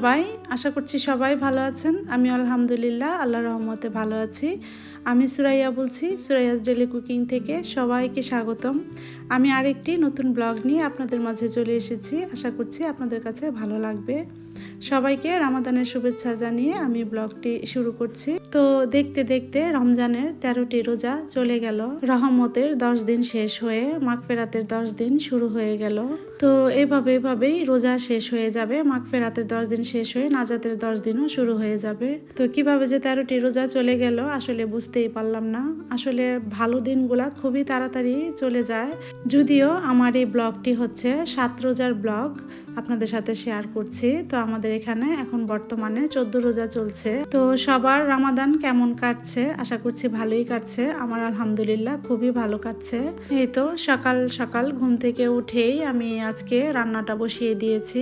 সবাই, আশা করছি সবাই ভালো আছেন। আমি আলহামদুলিল্লাহ আল্লাহ রহমতে ভালো আছি। আমি সুরাইয়া বলছি সুরাইয়াস ডেলি কুকিং থেকে সবাইকে স্বাগতম। আমি আরেকটি নতুন ব্লগ নিয়ে আপনাদের মাঝে চলে এসেছি। আশা করছি আপনাদের কাছে ভালো লাগবে। সবাইকে রামাদানের শুভেচ্ছা জানিয়ে আমি ব্লগটি শুরু করছি। তো দেখতে দেখতে রমজানের তেরোটি রোজা চলে গেল। রহমতের দশ দিন শেষ হয়ে মাগফেরাতের দশ দিন শুরু হয়ে গেল। তো এভাবে এভাবেই রোজা শেষ হয়ে যাবে। মাগফেরাতের দশ দিন শেষ হয়ে নাজাতের দশ দিনও শুরু হয়ে যাবে। তো কীভাবে যে তেরোটি রোজা চলে গেল আসলে বুঝতেই পারলাম না। আসলে ভালো দিনগুলা খুবই তাড়াতাড়ি চলে যায়। যদিও আমার এই ব্লগটি হচ্ছে সাত রোজার ব্লগ আপনাদের সাথে শেয়ার করছি। তো আমাদের এখানে এখন বর্তমানে চোদ্দ রোজা চলছে। তো সবার রামাদান কেমন কাটছে? আশা করছি ভালোই কাটছে। আমার আলহামদুলিল্লাহ খুবই ভালো কাটছে। এই তো সকাল সকাল ঘুম থেকে উঠেই আমি আজকে রান্নাটা বসিয়ে দিয়েছি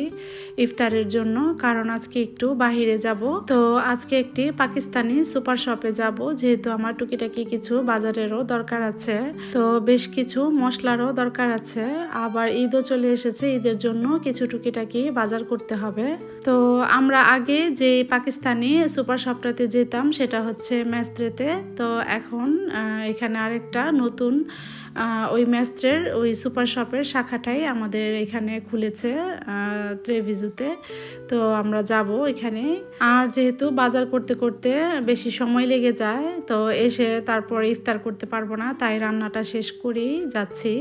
ইফতারের জন্য, কারণ আজকে একটু বাহিরে যাব। তো আজকে একটি পাকিস্তানি সুপার শপে যাব, যেহেতু আমার টুকিটাকি কিছু বাজারেরও দরকার আছে। তো বেশ কিছু মশলারও দরকার আছে। আবার ঈদও চলে এসেছে, ঈদের জন্য কিছু টুকিটাকি বাজার করতে হবে। তো আমরা আগে যে পাকিস্তানি সুপার শপটাতে যেতাম সেটা হচ্ছে ম্যাস্ত্রেতে তো এখন এখানে আরেকটা নতুন ওই ম্যাস্ত্রের ওই সুপার শপের শাখাটাই আমাদের এখানে খুলেছে আহ, ট্রেভিজুতে তো আমরা যাব এখানে। আর যেহেতু বাজার করতে করতে বেশি সময় লেগে যায় তো এসে তারপর ইফতার করতে পারব না তাই রান্নাটা শেষ করেই যাচ্ছি।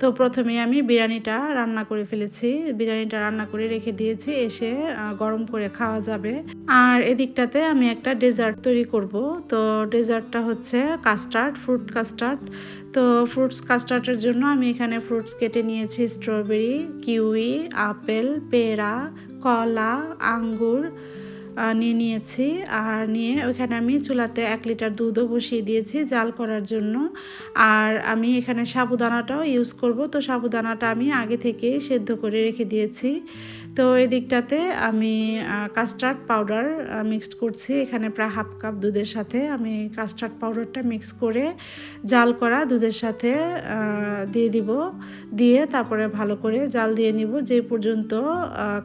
তো প্রথমে আমি বিরিয়ানিটা রান্না করে ফেলেছি। বিরিয়ানিটা রান্না করে রেখে দিয়েছি এসে গরম করে খাওয়া যাবে। আর এদিকটাতে আমি একটা ডেজার্ট তৈরি করব। তো ডেজার্টটা হচ্ছে কাস্টার্ড ফ্রুট কাস্টার্ড। তো ফ্রুটস কাস্টার্ডের জন্য আমি এখানে ফ্রুটস কেটে নিয়েছি স্ট্রবেরি কিউই আপেল পেঁড়া কলা, আঙ্গুর নিয়ে নিয়েছি। আর নিয়ে ওইখানে আমি চুলাতে এক লিটার দুধও বসিয়ে দিয়েছি জাল করার জন্য। আর আমি এখানে সাবুদানাটাও ইউজ করব। তো সাবুদানাটা আমি আগে থেকেই সেদ্ধ করে রেখে দিয়েছি। তো এই দিকটাতে আমি কাস্টার্ড পাউডার মিক্সড করছি। এখানে প্রায় হাফ কাপ দুধের সাথে আমি কাস্টার্ড পাউডারটা মিক্স করে জাল করা দুধের সাথে দিয়ে দিব। দিয়ে তারপরে ভালো করে জাল দিয়ে নিব। যে পর্যন্ত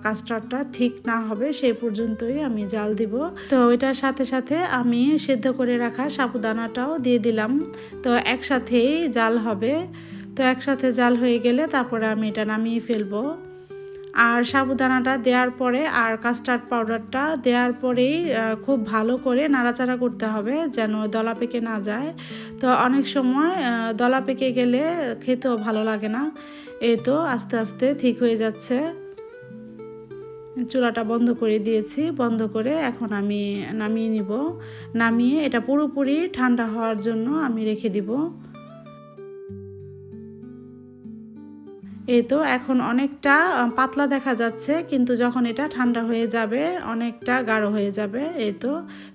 কাস্টার্ডটা ঠিক না হবে সেই পর্যন্তই আমি জাল দিব। তো এটার সাথে সাথে আমি সেদ্ধ করে রাখা সাবুদানাটাও দিয়ে দিলাম। তো একসাথেই জাল হবে। তো একসাথে জাল হয়ে গেলে তারপরে আমি এটা নামিয়ে ফেলব। আর সাবুদানাটা দেওয়ার পরে আর কাস্টার্ড পাউডারটা দেওয়ার পরেই খুব ভালো করে নাড়াচাড়া করতে হবে যেন দলা পেকে না যায়। তো অনেক সময় দলা পেকে গেলে খেতেও ভালো লাগে না। এই তো আস্তে আস্তে ঠিক হয়ে যাচ্ছে। চুলাটা বন্ধ করে দিয়েছি। বন্ধ করে এখন আমি নামিয়ে নিব। নামিয়ে এটা পুরোপুরি ঠান্ডা হওয়ার জন্য আমি রেখে দিব। এই তো এখন অনেকটা পাতলা দেখা যাচ্ছে, কিন্তু যখন এটা ঠান্ডা হয়ে যাবে, অনেকটা গাঢ় হয়ে যাবে, এই তো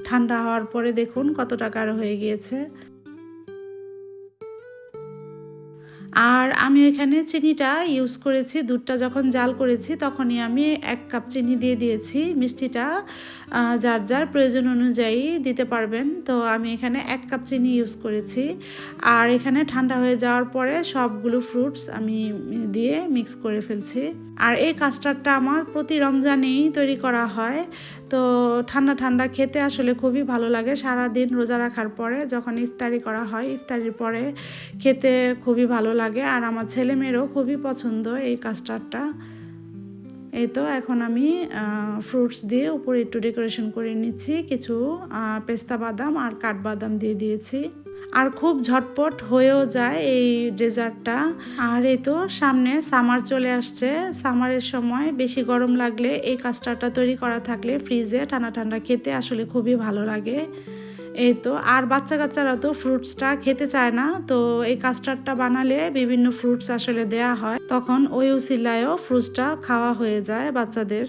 ঠান্ডা হওয়ার পরে দেখুন কতটা গাঢ় হয়ে গিয়েছে। আর আমি এখানে চিনিটা ইউজ করেছি, দুধটা যখন জাল করেছি তখনই আমি এক কাপ চিনি দিয়ে দিয়েছি। মিষ্টিটা যার যার প্রয়োজন অনুযায়ী দিতে পারবেন। তো আমি এখানে এক কাপ চিনি ইউজ করেছি। আর এখানে ঠান্ডা হয়ে যাওয়ার পরে সবগুলো ফ্রুটস আমি দিয়ে মিক্স করে ফেলছি। আর এই কাস্টার্ডটা আমার প্রতি রমজানেই তৈরি করা হয়। তো ঠান্ডা ঠান্ডা খেতে আসলে খুবই ভালো লাগে। সারা দিন রোজা রাখার পরে যখন ইফতারি করা হয়, ইফতারির পরে খেতে খুবই ভালো লাগে আর আমার ছেলে মেয়েরও খুবই পছন্দ এই কাস্টার্ডটা। এই তো, এখন আমি ফ্রুটস দিয়ে উপরে একটু ডেকোরেশন করে নিচ্ছি, কিছু পেস্তা বাদাম আর কাঠবাদাম দিয়ে দিয়েছি। আর খুব ঝটপট হয়েও যায় এই ডেজার্টটা। আর এই তো, সামনে সামার চলে আসছে। সামারের সময় বেশি গরম লাগলে এই কাস্টার্ডটা তৈরি করা থাকলে ফ্রিজে ঠান্ডা ঠান্ডা খেতে আসলে খুবই ভালো লাগে। এই তো, আর বাচ্চা কাচ্চারা তো ফ্রুটসটা খেতে চায় না, তো এই কাস্টার্ডটা বানালে বিভিন্ন ফ্রুটস আসলে দেয়া হয়। তখন ওই উসিলায়ও ফ্রুটসটা খাওয়া হয়ে যায় বাচ্চাদের।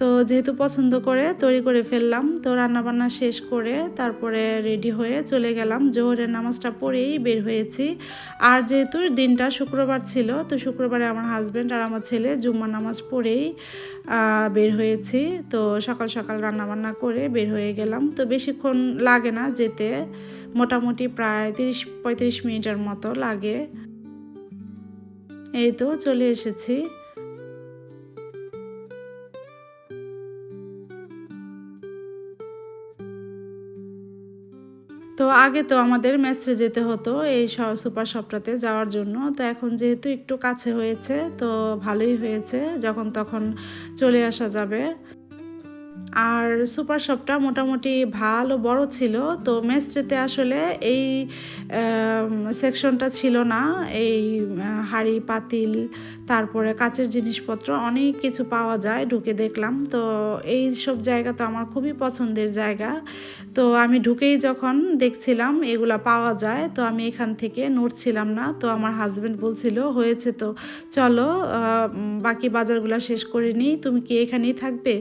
তো যেহেতু পছন্দ করে তৈরি করে ফেললাম, তো রান্নাবান্না শেষ করে তারপরে রেডি হয়ে চলে গেলাম। জোহরের নামাজটা পড়েই বের হয়েছি। আর যেহেতু দিনটা শুক্রবার ছিল, তো শুক্রবারে আমার হাজব্যান্ড আর আমার ছেলে জুম্মা নামাজ পড়েই বের হয়েছি। তো সকাল সকাল রান্নাবান্না করে বের হয়ে গেলাম। তো বেশিক্ষণ লাগে না যেতে, মোটামুটি প্রায় তিরিশ, পঁয়ত্রিশ মিনিটের মতো লাগে। এই তো চলে এসেছি। আগে তো আমাদের মেস্ত্রে যেতে হতো এই সুপার শপটাতে যাওয়ার জন্য। তো এখন যেহেতু একটু কাছে হয়েছে, তো ভালোই হয়েছে, যখন তখন চলে আসা যাবে। আর সুপার শপটা মোটামুটি ভালো বড় ছিল, তো মেস্ট্রিতে আসলে এই সেকশনটা ছিল না। এই হাড়ি, পাতিল, তারপরে কাচের জিনিসপত্র অনেক কিছু পাওয়া যায়, ঢুকে দেখলাম। তো এই সব জায়গা তো আমার খুবই পছন্দের জায়গা। তো আমি ঢুকেই যখন দেখছিলাম এগুলা পাওয়া যায়, তো আমি এখান থেকে নড়ছিলাম না। তো আমার হাজব্যান্ড বলছিল, হয়েছে তো, চলো বাকি বাজারগুলো শেষ করে নিই। তুমি কি এখানেই থাকবে?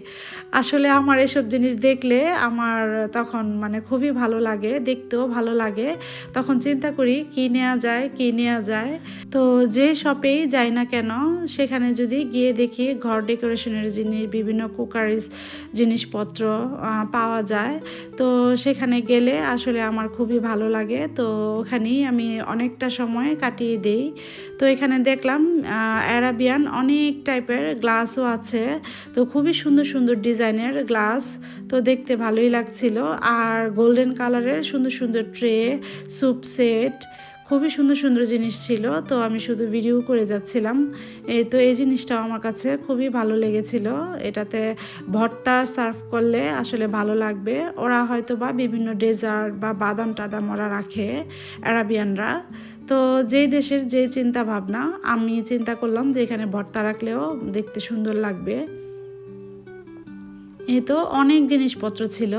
আসলে আমার এসব জিনিস দেখলে আমার তখন মানে খুবই ভালো লাগে, দেখতেও ভালো লাগে। তখন চিন্তা করি, কি নেওয়া যায়, কি নেওয়া যায়? তো যে শপেই যাই না কেন, সেখানে যদি গিয়ে দেখি ঘর ডেকোরেশনের জিনিস, বিভিন্ন কুকারিস জিনিসপত্র পাওয়া যায়। তো সেখানে গেলে আসলে আমার খুবই ভালো লাগে। তো ওখানেই আমি অনেকটা সময় কাটিয়ে দেই। তো এখানে দেখলাম অ্যারাবিয়ান অনেক টাইপের গ্লাসও আছে। তো খুবই সুন্দর সুন্দর ডিজাইনের গ্লাস তো দেখতে ভালোই লাগছিল। আর গোল্ডেন কালারের সুন্দর সুন্দর ট্রে স্যুপ সেট খুবই সুন্দর সুন্দর জিনিস ছিল। তো আমি শুধু ভিডিও করে যাচ্ছিলাম। এই তো এই জিনিসটাও আমার কাছে খুবই ভালো লেগেছিল। এটাতে ভর্তা সার্ভ করলে আসলে ভালো লাগবে। ওরা হয়তো বা বিভিন্ন ডেজার্ট বা বাদাম টাদাম ওরা রাখে অ্যারাবিয়ানরা তো যেই দেশের যে চিন্তা ভাবনা আমি চিন্তা করলাম যে এখানে ভর্তা রাখলেও দেখতে সুন্দর লাগবে। এই তো অনেক জিনিসপত্র ছিল।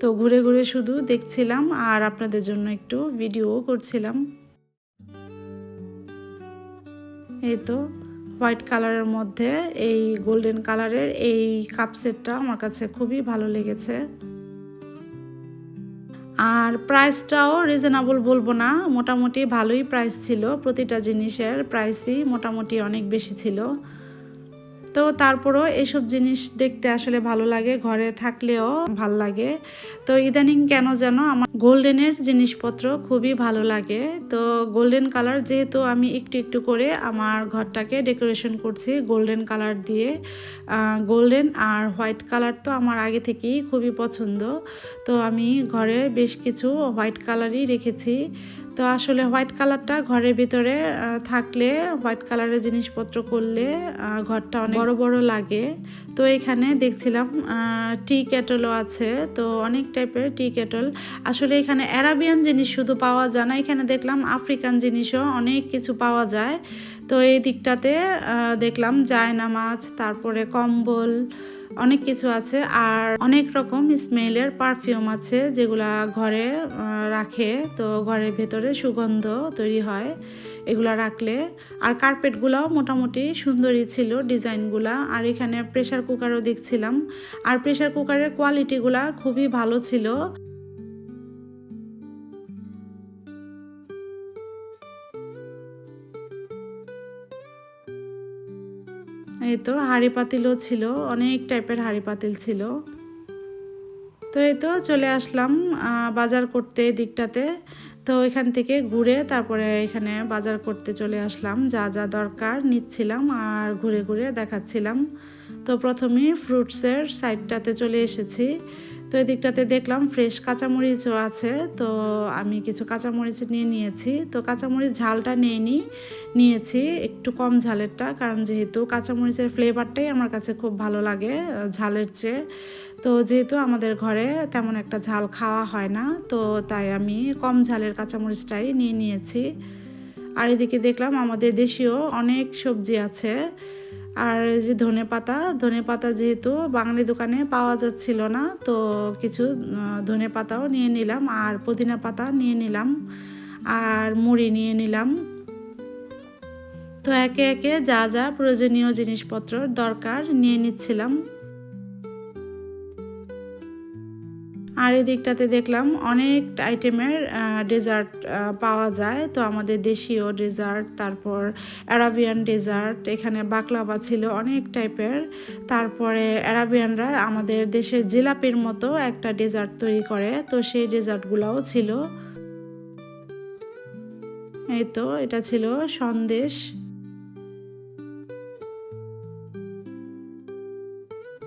তো ঘুরে ঘুরে শুধু দেখছিলাম আর আপনাদের জন্য একটু ভিডিও করছিলাম। এই তো হোয়াইট কালারের মধ্যে এই গোল্ডেন কালারের এই কাপ সেটটা আমার কাছে খুবই ভালো লেগেছে। আর প্রাইসটাও রিজনেবল বলব না, মোটামুটি ভালোই প্রাইস ছিল। প্রতিটা জিনিসের প্রাইসই মোটামুটি অনেক বেশি ছিল। তো তারপরও এইসব জিনিস দেখতে আসলে ভালো লাগে, ঘরে থাকলেও ভালো লাগে। তো ইদানিং কেন যেন আমার গোল্ডেনের জিনিসপত্র খুবই ভালো লাগে। তো গোল্ডেন কালার যেহেতু আমি একটু একটু করে আমার ঘরটাকে ডেকোরেশন করছি গোল্ডেন কালার দিয়ে। গোল্ডেন আর হোয়াইট কালার তো আমার আগে থেকেই খুবই পছন্দ। তো আমি ঘরে বেশ কিছু হোয়াইট কালারই রেখেছি। তো আসলে হোয়াইট কালারটা ঘরের ভিতরে থাকলে হোয়াইট কালারের জিনিসপত্র করলে ঘরটা অনেক বড় বড় লাগে। তো এখানে দেখছিলাম টি ক্যাটলও আছে। তো অনেক টাইপের টি ক্যাটল আসলে এখানে অ্যারাবিয়ান জিনিস শুধু পাওয়া যায় না, এখানে দেখলাম আফ্রিকান জিনিসও অনেক কিছু পাওয়া যায়। তো এই দিকটাতে দেখলাম জায়না মাছ তারপরে কম্বল, অনেক কিছু আছে। আর অনেক রকম স্মেলের পারফিউম আছে যেগুলা ঘরে রাখে। তো ঘরের ভেতরে সুগন্ধ তৈরি হয় এগুলা রাখলে। আর কার্পেটগুলোও মোটামুটি সুন্দরই ছিল ডিজাইনগুলা। আর এখানে প্রেশার কুকারও দেখছিলাম। আর প্রেশার কুকারের কোয়ালিটিগুলা খুবই ভালো ছিল। এই তো হাঁড়ি পাতিলও ছিল, অনেক টাইপের হাঁড়ি পাতিল ছিল। তো এই তো চলে আসলাম বাজার করতে দিকটাতে তো এখান থেকে ঘুরে তারপরে এখানে বাজার করতে চলে আসলাম, যা যা দরকার নিচ্ছিলাম আর ঘুরে ঘুরে দেখাচ্ছিলাম। তো প্রথমে ফ্রুটসের সাইডটাতে চলে এসেছি। তো এই দিকটাতে দেখলাম ফ্রেশ কাঁচামরিচও আছে। তো আমি কিছু কাঁচামরিচ নিয়ে নিয়েছি। তো কাঁচামরিচ ঝালটা নিয়ে নিয়েছি একটু কম ঝালেরটা, কারণ যেহেতু কাঁচামরিচের ফ্লেভারটাই আমার কাছে খুব ভালো লাগে ঝালের চেয়ে। তো যেহেতু আমাদের ঘরে তেমন একটা ঝাল খাওয়া হয় না, তো তাই আমি কম ঝালের কাঁচামরিচটাই নিয়ে নিয়েছি। আর এদিকে দেখলাম আমাদের দেশীয় অনেক সবজি আছে। আর যে ধনে পাতা ধনে পাতা যেহেতু বাঙালি দোকানে পাওয়া যাচ্ছিল না, তো কিছু ধনে পাতাও নিয়ে নিলাম আর পুদিনা পাতা নিয়ে নিলাম আর মুড়ি নিয়ে নিলাম। তো একে একে যা যা প্রয়োজনীয় জিনিসপত্র দরকার নিয়ে নিচ্ছিলাম। আর এই দিকটাতে দেখলাম অনেক আইটেমের ডেজার্ট পাওয়া যায়। তো আমাদের দেশীয় ডেজার্ট তারপর অ্যারাবিয়ান ডেজার্ট এখানে বাকলাবা ছিল অনেক টাইপের তারপরে অ্যারাবিয়ানরা আমাদের দেশের জিলাপির মতো একটা ডেজার্ট তৈরি করে, তো সেই ডেজার্টগুলোও ছিল। এই তো, এটা ছিল সন্দেশ।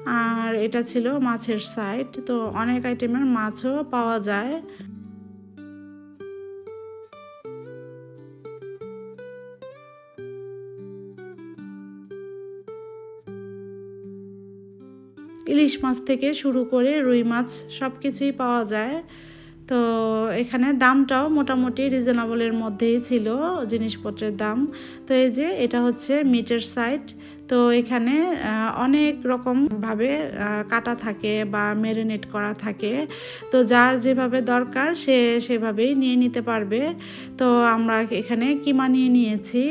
আর এটা ছিল মাছের সাইড তো অনেক আইটেমের মাছও পাওয়া যায়। ইলিশ মাছ থেকে শুরু করে রুই মাছ সব কিছুই পাওয়া যায়। তো এখানে দামটাও মোটামুটি রিজনেবলের মধ্যেই ছিল জিনিসপত্রের দাম। তো এই যে এটা হচ্ছে মিটের সাইট তো এখানে অনেক রকমভাবে কাটা থাকে বা মেরিনেট করা থাকে। তো যার যেভাবে দরকার সে সেভাবেই নিয়ে নিতে পারবে। তো আমরা এখানে কিমা নিয়ে নিয়েছি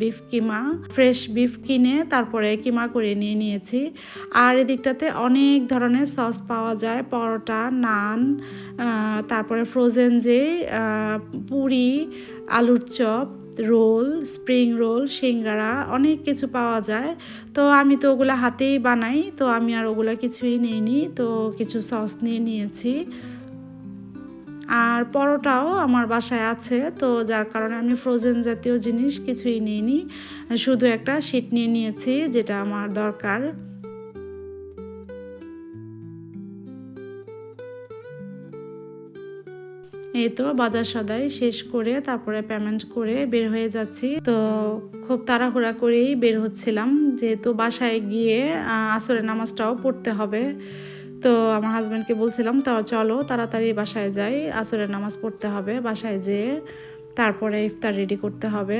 বিফ কিমা ফ্রেশ বিফ কিনে তারপরে কিমা করে নিয়ে নিয়েছি। আর এদিকটাতে অনেক ধরনের সস পাওয়া যায়, পরোটা, নান তারপরে ফ্রোজেন যে পুরি, আলুর chop roll, spring roll, singara, অনেক কিছু পাওয়া যায়। তো আমি তো ওগুলো হাতেই বানাই, তো আমি আর ওগুলো কিছুই নিইনি, তো কিছু সস নিয়ে নিয়েছি। আর পরোটাও আমার বাসায় আছে, তো যার কারণে আমি ফ্রোজেন জাতীয় জিনিস কিছুই নিইনি। শুধু একটা শীট নিয়ে নিয়েছি, যেটা আমার দরকার। এই তো বাজার সদাই শেষ করে তারপরে পেমেন্ট করে বের হয়ে যাচ্ছি। তো খুব তাড়াহুড়া করেই বের হচ্ছিলাম। যেহেতু বাসায় গিয়ে আসরের নামাজটাও পড়তে হবে। তো আমার হাজব্যান্ডকে বলছিলাম, তো চলো তাড়াতাড়ি বাসায় যাই। আসরের নামাজ পড়তে হবে, বাসায় যেয়ে তারপরে ইফতার রেডি করতে হবে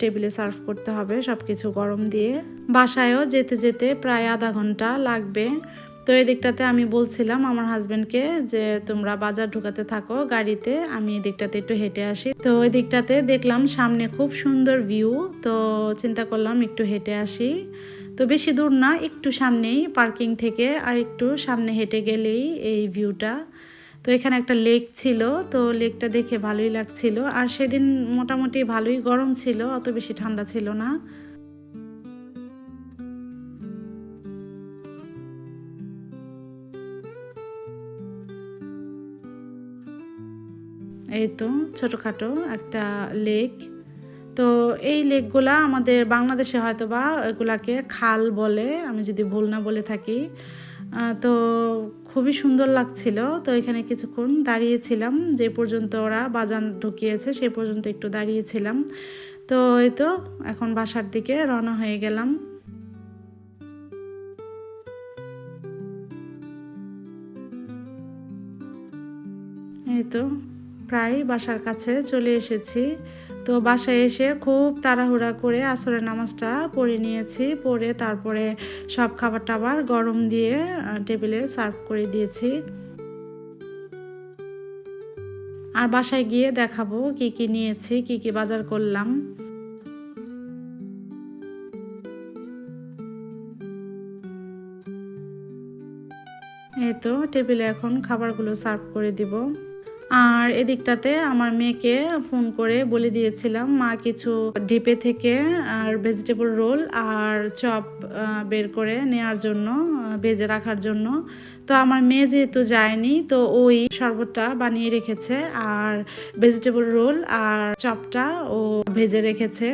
টেবিলে সার্ভ করতে হবে সব কিছু গরম দিয়ে। বাসায়ও যেতে যেতে প্রায় আধা ঘণ্টা লাগবে। তো এই দিকটাতে আমি বলছিলাম আমার হাজব্যান্ডকে যে, তোমরা বাজার ঢুকাতে থাকো গাড়িতে, আমি এই দিকটাতে একটু হেঁটে আসি। তো ওই দিকটাতে দেখলাম সামনে খুব সুন্দর ভিউ তো চিন্তা করলাম একটু হেঁটে আসি। তো বেশি দূর না, একটু সামনেই পার্কিং থেকে আর একটু সামনে হেঁটে গেলেই এই ভিউটা তো এখানে একটা লেক ছিল, তো লেকটা দেখে ভালোই লাগছিল। আর সেদিন মোটামুটি ভালোই গরম ছিল, অত বেশি ঠান্ডা ছিল না। এই তো ছোটোখাটো একটা লেক। তো এই লেকগুলা আমাদের বাংলাদেশে হয়তো বা এগুলাকে খাল বলে, আমি যদি ভুল না বলে থাকি। তো খুবই সুন্দর লাগছিল। তো এখানে কিছুক্ষণ দাঁড়িয়েছিলাম, যে পর্যন্ত ওরা বাজান ঢুকিয়েছে সেই পর্যন্ত একটু দাঁড়িয়েছিলাম। তো এই তো এখন বাসার দিকে রওনা হয়ে গেলাম। এই তো প্রায় বাসার কাছে চলে এসেছি। তো বাসায় এসে খুব তাড়াহুড়া করে আসরের নামাজটা পড়ে নিয়েছি, পড়ে তারপরে সব খাবার টাবার গরম দিয়ে টেবিলে সার্ভ করে দিয়েছি। আর বাসায় গিয়ে দেখাবো কি কি নিয়েছি, কি কি বাজার করলাম। এই তো টেবিলে এখন খাবারগুলো সার্ভ করে দিব। আর এদিকটাতে আমার মেয়েকে ফোন করে বলে দিয়েছিলাম, মা, কিছু ডিপে থেকে আর ভেজিটেবল রোল আর চপ বের করে নেওয়ার জন্য ভেজে রাখার জন্য। তো আমার মেয়ে যেহেতু যায়নি, তো ওই শরবতটা বানিয়ে রেখেছে আর ভেজিটেবল রোল আর চপটা ও ভেজে রেখেছে।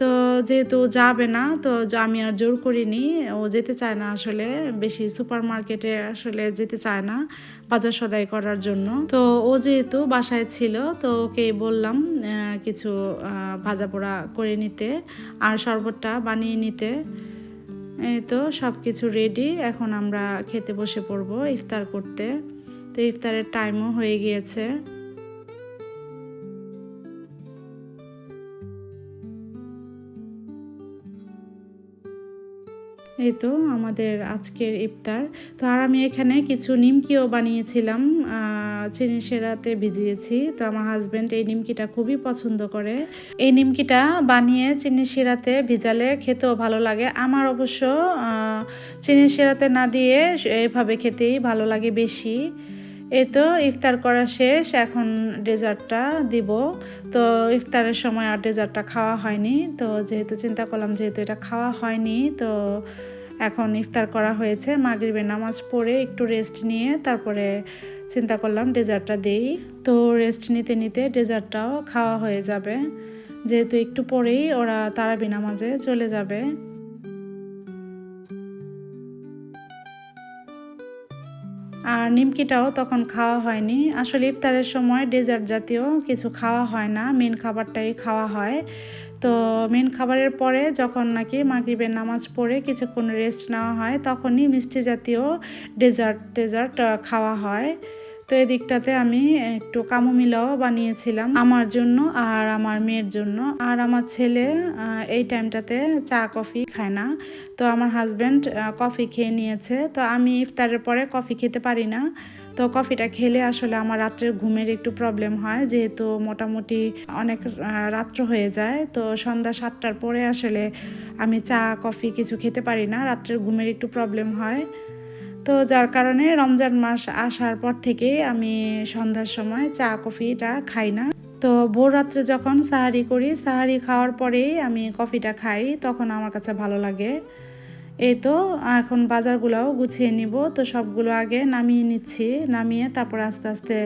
তো যেহেতু যাবে না, তো আমি আর জোর করিনি। ও যেতে চায় না আসলে, বেশি সুপার মার্কেটে আসলে যেতে চায় না বাজার সদাই করার জন্য। তো ও যেহেতু বাসায় ছিল, তো ওকে বললাম কিছু ভাজা পোড়া করে নিতে আর শরবতটা বানিয়ে নিতে। এই তো সব কিছু রেডি এখন আমরা খেতে বসে পড়ব ইফতার করতে। তো ইফতারের টাইমও হয়ে গিয়েছে। এই তো আমাদের আজকের ইফতার। তো আর আমি এখানে কিছু নিমকিও বানিয়েছিলাম চিনি সেরাতে ভিজিয়েছি। তো আমার হাজব্যান্ড এই নিমকিটা খুবই পছন্দ করে। এই নিমকিটা বানিয়ে চিনি সেরাতে ভিজালে খেতেও ভালো লাগে। আমার অবশ্য চিনি সেরাতে না দিয়ে এভাবে খেতেই ভালো লাগে বেশি। এই তো ইফতার করা শেষ, এখন ডেজার্টটা দিব। তো ইফতারের সময় আর ডেজার্টটা খাওয়া হয়নি, তো যেহেতু চিন্তা করলাম যেহেতু এটা খাওয়া হয়নি, তো এখন ইফতার করা হয়েছে। মাগরিবের নামাজ পড়ে একটু রেস্ট নিয়ে তারপরে চিন্তা করলাম ডেজার্টটা দেই। তো রেস্ট নিতে নিতে ডেজার্টটাও খাওয়া হয়ে যাবে। যেহেতু একটু পরেই ওরা তারাবি নামাজে চলে যাবে। আর নিমকিটাও তখন খাওয়া হয়নি। আসলে ইফতারের সময় ডেজার্ট জাতীয় কিছু খাওয়া হয় না মেন খাবারটাই খাওয়া হয়। তো মেন খাবারের পরে যখন নাকি মাগরিবের নামাজ পড়ে কিছুক্ষণ রেস্ট নেওয়া হয়, তখনই মিষ্টি জাতীয় ডেজার্ট ডেজার্ট খাওয়া হয়। তো এই দিকটাতে আমি একটু কামুমিলাও বানিয়েছিলাম আমার জন্য আর আমার মেয়ের জন্য। আর আমার ছেলে এই টাইমটাতে চা, কফি খায় না। তো আমার হাজব্যান্ড কফি খেয়ে নিয়েছে। তো আমি ইফতারের পরে কফি খেতে পারি না। তো কফিটা খেলে আসলে আমার রাত্রের ঘুমের একটু প্রবলেম হয়। যেহেতু মোটামুটি অনেক রাত্র হয়ে যায়। তো সন্ধ্যা সাতটার পরে আসলে আমি চা, কফি কিছু খেতে পারি না। রাত্রের ঘুমের একটু প্রবলেম হয়। তো যার কারণে রমজান মাস আসার পর থেকে আমি সন্ধ্যার সময় চা কফিটা খাই না। তো ভোর রাত্রে যখন সাহারি করি, সাহারি খাওয়ার পরেই আমি কফিটা খাই, তখন আমার কাছে ভালো লাগে। এই তো, এখন বাজারগুলোও গুছিয়ে নিব। তো সবগুলো আগে নামিয়ে নিচ্ছি, নামিয়ে তারপর আস্তে আস্তে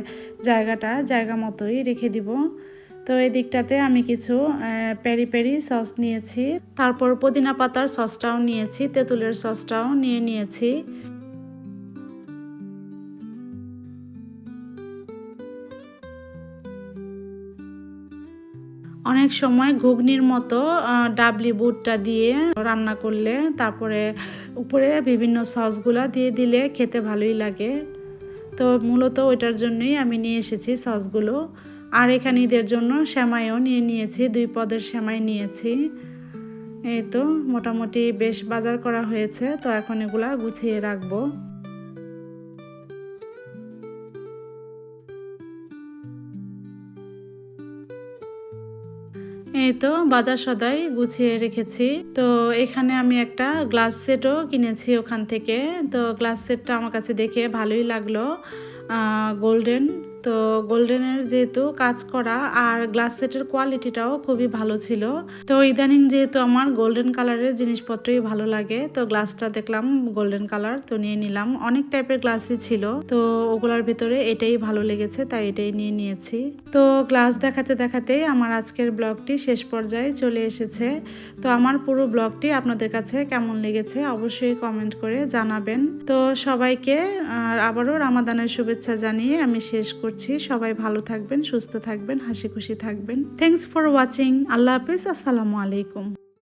জায়গাটা জায়গা মতোই রেখে দিব। তো এই দিকটাতে আমি কিছু পেরি পেরি সস নিয়েছি। তারপর পুদিনা পাতার সসটাও নিয়েছি, তেঁতুলের সসটাও নিয়ে নিয়েছি। অনেক সময় ঘুগনির মতো ডাবলি বুটটা দিয়ে রান্না করলে তারপরে উপরে বিভিন্ন সসগুলা দিয়ে দিলে খেতে ভালোই লাগে। তো মূলত ওইটার জন্যই আমি নিয়ে এসেছি সসগুলো। আর এখানে ঈদের জন্য শ্যামাইও নিয়ে নিয়েছি, দুই পদের শ্যামাই নিয়েছি। এই তো মোটামুটি বেশ বাজার করা হয়েছে, তো এখন এগুলা গুছিয়ে রাখব। এই তো বাজার সদাই গুছিয়ে রেখেছি। তো এখানে আমি একটা গ্লাস সেটও কিনেছি ওখান থেকে। তো গ্লাস সেটটা আমার কাছে দেখে ভালোই লাগল। গোল্ডেন তো গোল্ডেনের যেহেতু কাজ করা আর গ্লাস সেটের কোয়ালিটিটাও খুবই ভালো ছিল। তো ইদানিং যেহেতু আমার গোল্ডেন কালারের জিনিসপত্রই ভালো লাগে, তো গ্লাসটা দেখলাম গোল্ডেন কালার তো নিয়ে নিলাম। অনেক টাইপের গ্লাসই ছিল, তো ওগুলার ভিতরে এটাই ভালো লেগেছে, তাই এটাই নিয়ে নিয়েছি। তো গ্লাস দেখাতে দেখাতে আমার আজকের ব্লগটি শেষ পর্যায়ে চলে এসেছে। তো আমার পুরো ব্লগটি আপনাদের কাছে কেমন লেগেছে অবশ্যই কমেন্ট করে জানাবেন। তো সবাইকে আবারও রামাদানের শুভেচ্ছা জানিয়ে আমি শেষ করছি। করছি। সবাই ভালো থাকবেন, সুস্থ থাকবেন হাসি খুশি থাকবেন। থ্যাংকস ফর ওয়াচিং আল্লাহ হাফিজ, আসসালামু আলাইকুম।